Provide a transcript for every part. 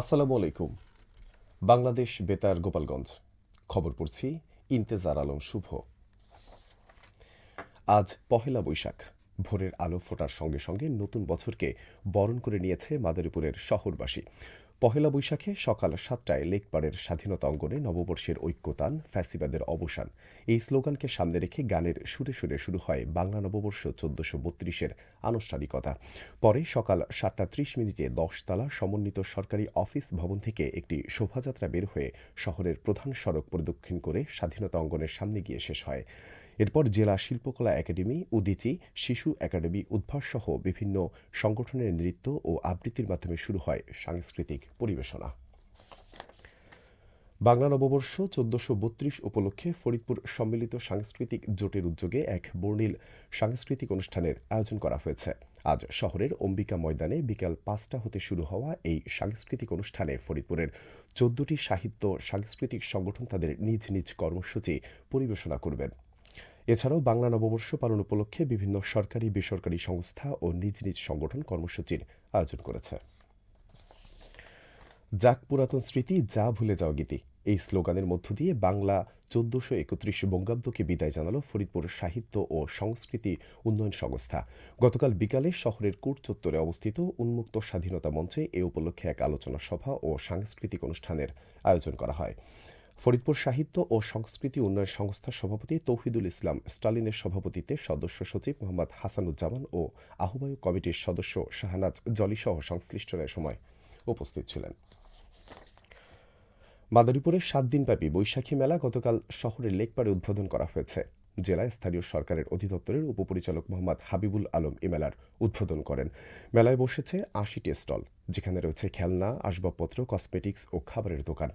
আসসালামু আলাইকুম। বাংলাদেশ বেতার গোপালগঞ্জ। খবর পড়ছি ইন্তেজার আলম শুভ। আজ পহেলা বৈশাখ। ভোরের আলো ফোটার সঙ্গে সঙ্গে নতুন বছরকে বরণ করে নিয়েছে মাদারীপুরের শহরবাসী। পহেলা বৈশাখে সকাল সাতটায় লেকপাড়ের স্বাধীনতা অঙ্গনে নববর্ষের ঐক্যতান, ফ্যাসিবাদের অবসান। এই স্লোগানকে সামনে রেখে গানের সুরে সুরে শুরু হয় বাংলা নববর্ষ চোদ্দশো বত্রিশের আনুষ্ঠানিকতা। পরে সকাল সাতটা ত্রিশ মিনিটে দশতলা সমন্বিত সরকারি অফিস ভবন থেকে একটি শোভাযাত্রা বের হয়ে শহরের প্রধান সড়ক প্রদক্ষিণ করে স্বাধীনতা অঙ্গনের সামনে গিয়ে শেষ হয়। এরপর জেলা শিল্পকলা একাডেমি, উদিচি, শিশু একাডেমি, উদ্ভাস সহ বিভিন্ন সংগঠনের নৃত্য ও আবৃত্তির মাধ্যমে শুরু হয় সাংস্কৃতিক পরিবেশনা। বাংলা নববর্ষ চোদ্দশো বত্রিশ উপলক্ষে ফরিদপুর সম্মিলিত সাংস্কৃতিক জোটের উদ্যোগে এক বর্ণিল সাংস্কৃতিক অনুষ্ঠানের আয়োজন করা হয়েছে। আজ শহরের অম্বিকা ময়দানে বিকাল পাঁচটা হতে শুরু হওয়া এই সাংস্কৃতিক অনুষ্ঠানে ফরিদপুরের চোদ্দটি সাহিত্য সাংস্কৃতিক সংগঠন তাদের নিজ নিজ কর্মসূচি পরিবেশনা করবেন। এছাড়াও বাংলা নববর্ষ পালন উপলক্ষে বিভিন্ন সরকারি, বেসরকারি সংস্থা ও নিজ নিজ সংগঠন কর্মসূচির আয়োজন করেছে। যাক পুরাতন স্মৃতি, যা ভুলে যাও গীতি। এই স্লোগানের মধ্য দিয়ে বাংলা চোদ্দশো একত্রিশ বঙ্গাব্দকে বিদায় জানালো ফরিদপুর সাহিত্য ও সংস্কৃতি উন্নয়ন সংস্থা। গতকাল বিকালে শহরের কোট চত্বরে অবস্থিত উন্মুক্ত স্বাধীনতা মঞ্চে এ উপলক্ষে এক আলোচনা সভা ও সাংস্কৃতিক অনুষ্ঠানের আয়োজন করা হয়। ফরিদপুর সাহিত্য ও সংস্কৃতি উন্নয়ন সংস্থার সভাপতি তৌহিদুল ইসলাম, স্টালিনের সভাপতিত্বে সদস্য সচিব মোহাম্মদ হাসানুজ্জামান ও আহ্বায়ক কমিটির সদস্য শাহনাজ জলিসহ সংশ্লিষ্টরা সময় উপস্থিত ছিলেন। মাদারীপুরের সাত দিনব্যাপী বৈশাখী মেলা গতকাল শহরের লেকপাড়ে উদ্বোধন করা হয়েছে। জেলায় স্থানীয় সরকারের অধিদপ্তরের উপপরিচালক মোহাম্মদ হাবিবুল আলম এ মেলার উদ্বোধন করেন। মেলায় বসেছে আশিটি স্টল। যেখানে রয়েছে খেলনা, আসবাবপত্র কসমেটিক্স ও খাবারের দোকান।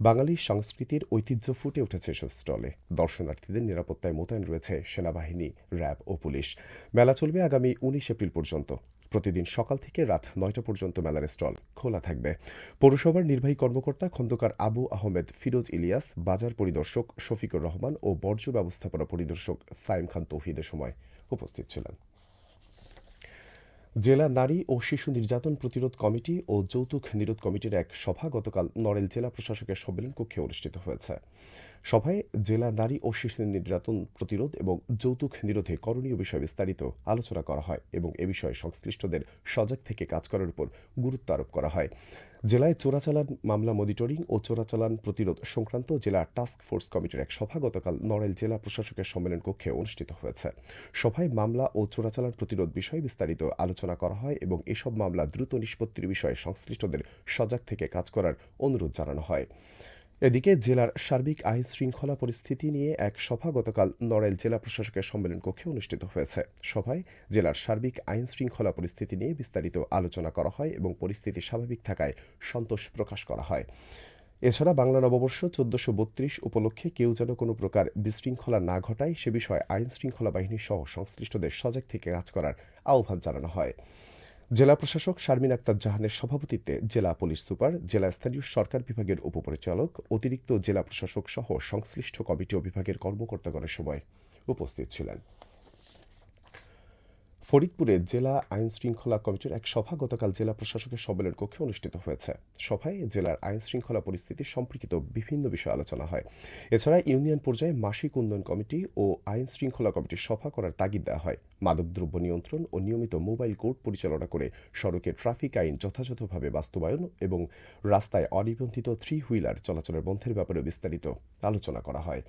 বাঙালি সংস্কৃতির ঐতিহ্য ফুটে উঠেছে এসব স্টলে দর্শনার্থীদের নিরাপত্তায় মোতায়েন রয়েছে সেনাবাহিনী, র্যাব ও পুলিশ। মেলা চলবে আগামী উনিশ এপ্রিল পর্যন্ত। প্রতিদিন সকাল থেকে রাত নয়টা পর্যন্ত মেলার স্টল খোলা থাকবে। পৌরসভার নির্বাহী কর্মকর্তা খন্দকার আবু আহমেদ ফিরোজ ইলিয়াস, বাজার পরিদর্শক শফিকুর রহমান ও বর্জ্য ব্যবস্থাপনা পরিদর্শক সাইম খান তৌহিদের সময় উপস্থিত ছিলেন। জেলা নারী ও শিশু নির্যাতন প্রতিরোধ কমিটি ও যৌতুক নিরোধ কমিটির এক সভা গতকাল নড়েল জেলা প্রশাসকের সম্মেলন কক্ষে অনুষ্ঠিত হয়েছে। সভায় জেলা নারী ও শিশু নির্যাতন প্রতিরোধ এবং যৌতুক নিরোধে করণীয় বিষয়ে বিস্তারিত আলোচনা করা হয় এবং এ বিষয়ে সংশ্লিষ্টদের সজাগ থেকে কাজ করার উপর গুরুত্ব আরোপ করা হয়। জেলায় চোরাচালান মামলা মনিটরিং ও চোরাচালান প্রতিরোধ সংক্রান্ত জেলা টাস্ক ফোর্স কমিটির এক সভা গতকাল নড়াইল জেলা প্রশাসকের সম্মেলন কক্ষে অনুষ্ঠিত হয়েছে। সভায় মামলা ও চোরাচালান প্রতিরোধ বিষয়ে বিস্তারিত আলোচনা করা হয় এবং এসব মামলা দ্রুত নিষ্পত্তির বিষয়ে সংশ্লিষ্টদের সজাগ থেকে কাজ করার অনুরোধ জানানো হয়। এদিকে জেলার সার্বিক আইন শৃঙ্খলা পরিস্থিতি নিয়ে এক সভা গতকাল নড়াইল জেলা প্রশাসকের সম্মেলন কক্ষে অনুষ্ঠিত হয়েছে। সভায় জেলার সার্বিক আইন শৃঙ্খলা পরিস্থিতি নিয়ে বিস্তারিত আলোচনা করা হয় এবং পরিস্থিতি স্বাভাবিক থাকায় সন্তোষ প্রকাশ করা হয়। এছাড়া বাংলা নববর্ষ চোদ্দশো বত্রিশ উপলক্ষে কেউ যেন কোনো প্রকার বিশৃঙ্খলা না ঘটায়, সে বিষয়ে আইন শৃঙ্খলা বাহিনী সহ সংশ্লিষ্টদের সজাগ থেকে কাজ করার আহ্বান জানানো হয়। জেলা প্রশাসক শারমিন আক্তার জাহানের সভাপতিত্বে জেলা পুলিশ সুপার, জেলা স্থানীয় সরকার বিভাগের উপপরিচালক, অতিরিক্ত জেলা প্রশাসক সহ সংশ্লিষ্ট কমিটি ও বিভাগের কর্মকর্তাগণের সময় উপস্থিত ছিলেন। ফরিদপুরে জেলা আইন শৃঙ্খলা কমিটির এক সভা গতকাল জেলা প্রশাসকের সম্মেলন কক্ষে অনুষ্ঠিত হয়েছে। সভায় জেলার আইন শৃঙ্খলা পরিস্থিতি সম্পর্কিত বিভিন্ন বিষয়ে আলোচনা হয়। এছাড়া ইউনিয়ন পর্যায়ে মাসিক উন্নয়ন কমিটি ও আইন শৃঙ্খলা কমিটির সভা করার তাগিদ দেওয়া হয়। মাদকদ্রব্য নিয়ন্ত্রণ ও নিয়মিত মোবাইল কোর্ট পরিচালনা করে সড়কে ট্রাফিক আইন যথাযথভাবে বাস্তবায়ন এবং রাস্তায় অনিবন্ধিত থ্রি হুইলার চলাচলের বন্ধের ব্যাপারে বিস্তারিত আলোচনা করা হয়।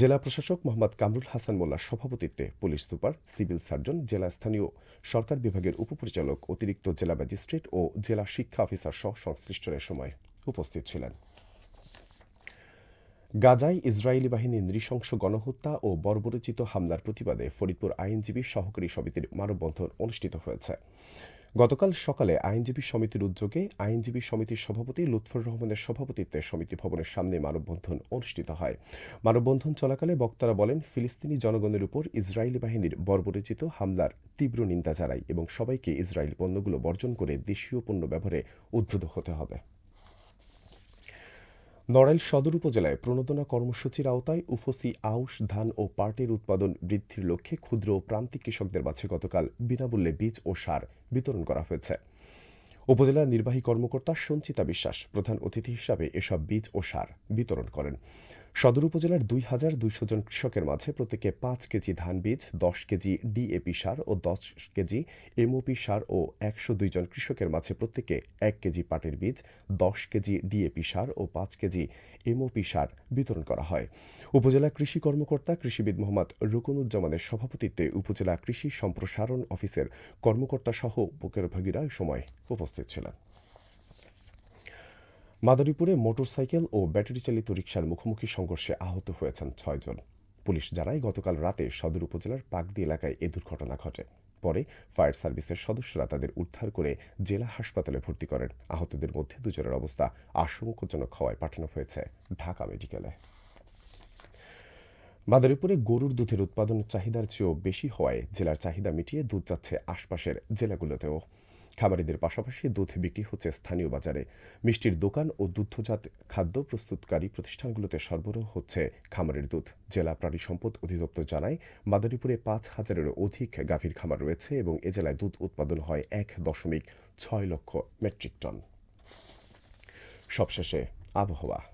জেলা প্রশাসক মোহাম্মদ কামরুল হাসান মোল্লার সভাপতিত্বে পুলিশ সুপার, সিভিল সার্জন, জেলা স্থানীয় সরকার বিভাগের উপপরিচালক, অতিরিক্ত জেলা ম্যাজিস্ট্রেট ও জেলা শিক্ষা অফিসার সহ সংশ্লিষ্টরা সময় উপস্থিত ছিলেন। গাজায় ইসরায়েলি বাহিনীর নৃশংস গণহত্যা ও বর্বরচিত হামলার প্রতিবাদে ফরিদপুর আইনজীবী সহকারী সমিতির মানববন্ধন অনুষ্ঠিত হয়েছে। গতকাল সকালে আইনজীবী সমিতির উদ্যোগে আইনজীবী সমিতির সভাপতি লুৎফর রহমানের সভাপতিত্বে সমিতি ভবনের সামনে মানববন্ধন অনুষ্ঠিত হয়। মানববন্ধন চলাকালে বক্তারা বলেন, ফিলিস্তিনি জনগণের উপর ইসরায়েলি বাহিনীর বর্বরচিত হামলার তীব্র নিন্দা জানায় এবং সবাইকে ইসরায়েল পণ্যগুলো বর্জন করে দেশীয় পণ্য ব্যবহারে উদ্বুদ্ধ হতে হবে। নড়াইল সদর উপজেলায় প্রণোদনা কর্মসূচির আওতায় উফসি আউশ, ধান ও পাটের উৎপাদন বৃদ্ধির লক্ষ্যে ক্ষুদ্র ও প্রান্তিক কৃষকদের মাঝে গতকাল বিনামূল্যে বীজ ও সার বিতরণ করা হয়েছে। উপজেলা নির্বাহী কর্মকর্তা সঞ্চিতা বিশ্বাস প্রধান অতিথি হিসাবে এসব বীজ ও সার বিতরণ করেন। সদর উপজেলার দুই হাজার দুইশো জন কৃষকের মাঝে প্রত্যেকে পাঁচ কেজি ধান বীজ, দশ কেজি ডিএপি সার ও দশ কেজি এমওপি সার ও একশো দুই জন কৃষকের মাঝে প্রত্যেকে এক কেজি পাটের বীজ, দশ কেজি ডিএপি সার ও পাঁচ কেজি এমওপি সার বিতরণ করা হয়। উপজেলা কৃষি কর্মকর্তা কৃষিবিদ মোহাম্মদ রুকনুজ্জামানের সভাপতিত্বে উপজেলা কৃষি সম্প্রসারণ অফিসের কর্মকর্তা সহ উপকারভোগীরা সময় উপস্থিত ছিলেন। মাদারীপুরে মোটরসাইকেল ও ব্যাটারি চালিত রিকশার মুখোমুখি সংঘর্ষে আহত হয়েছেন ছয়জন। পুলিশ জানায়, গতকাল রাতে সদর উপজেলার পাকদি এলাকায় এ দুর্ঘটনা ঘটে। পরে ফায়ার সার্ভিসের সদস্যরা তাদের উদ্ধার করে জেলা হাসপাতালে ভর্তি করেন। আহতদের মধ্যে দুজনের অবস্থা আশঙ্কাজনক হওয়ায় পাঠানো হয়েছে ঢাকা মেডিকেলে। মাদারীপুরে গরুর দুধের উৎপাদন চাহিদার চেয়েও বেশি হওয়ায় জেলার চাহিদা মিটিয়ে দুধ যাচ্ছে আশপাশের জেলাগুলোতেও। খামারিদের পাশাপাশি দুধ বিক্রি হচ্ছে স্থানীয় বাজারে। মিষ্টির দোকান ও দুগ্ধজাত খাদ্য প্রস্তুতকারী প্রতিষ্ঠানগুলোতে সরবরাহ হচ্ছে খামারের দুধ। জেলা প্রাণী সম্পদ অধিদপ্তর জানায়, মাদারীপুরে পাঁচ হাজারেরও অধিক গাভীর খামার রয়েছে এবং এ জেলায় দুধ উৎপাদন হয় এক দশমিক ছয় লক্ষ মেট্রিক টন। সবশেষে আবহাওয়া।